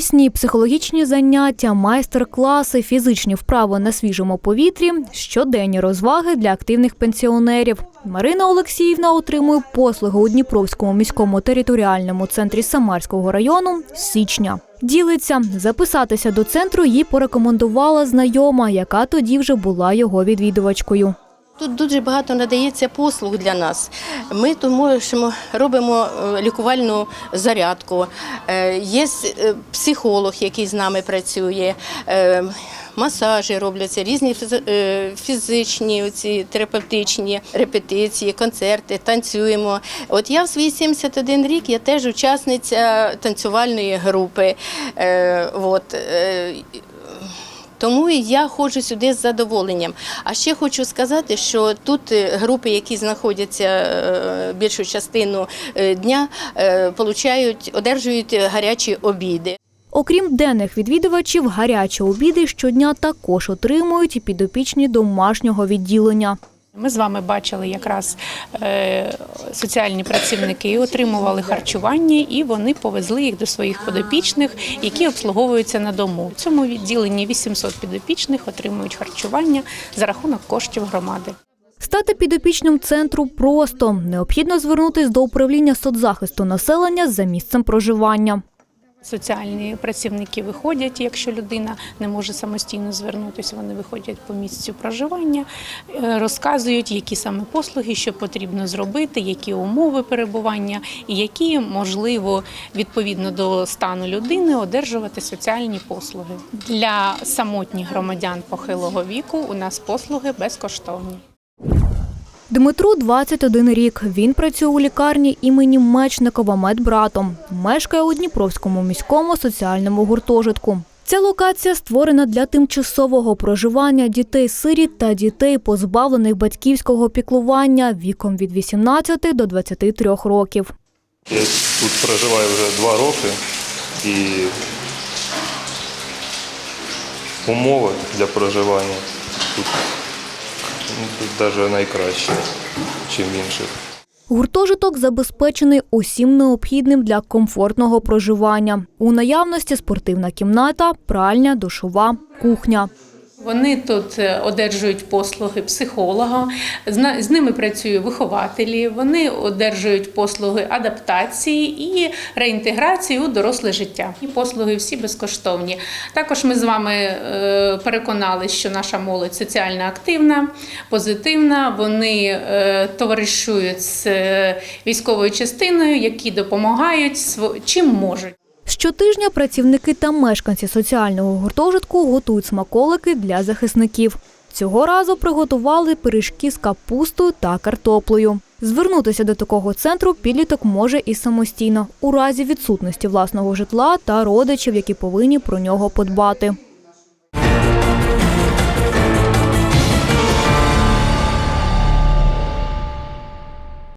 Корисні психологічні заняття, майстер-класи, фізичні вправи на свіжому повітрі, щоденні розваги для активних пенсіонерів. Марина Олексіївна отримує послуги у Дніпровському міському територіальному центрі Самарського району з січня. Ділиться, записатися до центру їй порекомендувала знайома, яка тоді вже була його відвідувачкою. Тут дуже багато надається послуг для нас. Ми тут можемо робимо е, лікувальну зарядку. Е, Є е, психолог, який з нами працює. Масажі робляться, різні фізичні, оці терапевтичні репетиції, концерти, танцюємо. От я в свої 71 рік я теж учасниця танцювальної групи. От, тому я ходжу сюди з задоволенням. А ще хочу сказати, що тут е, групи, які знаходяться е, більшу частину е, дня, получають, одержують гарячі обіди. Окрім денних відвідувачів, гарячі обіди щодня також отримують підопічні домашнього відділення. Ми з вами бачили якраз е, соціальні працівники отримували харчування і вони повезли їх до своїх подопічних, які обслуговуються на дому. В цьому відділенні 800 підопічних отримують харчування за рахунок коштів громади. Стати підопічним центру просто необхідно звернутися до управління соцзахисту населення за місцем проживання. Соціальні працівники виходять, якщо людина не може самостійно звернутися, вони виходять по місцю проживання, е, розказують, які саме послуги, що потрібно зробити, які умови перебування і які можливо відповідно до стану людини одержувати соціальні послуги. Для самотніх громадян похилого віку у нас послуги безкоштовні. Дмитру 21 рік. Він працює у лікарні імені Мечникова медбратом. Мешкає у Дніпровському міському соціальному гуртожитку. Ця локація створена для тимчасового проживання дітей-сиріт та дітей, позбавлених батьківського піклування віком від 18 до 23 років. Я тут проживаю вже два роки і умови для проживання тут, тут навіть найкраще, ніж інших. Гуртожиток забезпечений усім необхідним для комфортного проживання. У наявності спортивна кімната, пральня, душова, кухня. Вони тут е, одержують послуги психолога, з ними працюють вихователі, вони одержують послуги адаптації і реінтеграції у доросле життя. І послуги всі безкоштовні. Також ми з вами е, переконалися, що наша молодь соціально активна, позитивна. Вони е, товаришують з військовою частиною, які допомагають чим можуть. Щотижня працівники та мешканці соціального гуртожитку готують смаколики для захисників. Цього разу приготували пиріжки з капустою та картоплею. Звернутися до такого центру підліток може і самостійно, у разі відсутності власного житла та родичів, які повинні про нього подбати.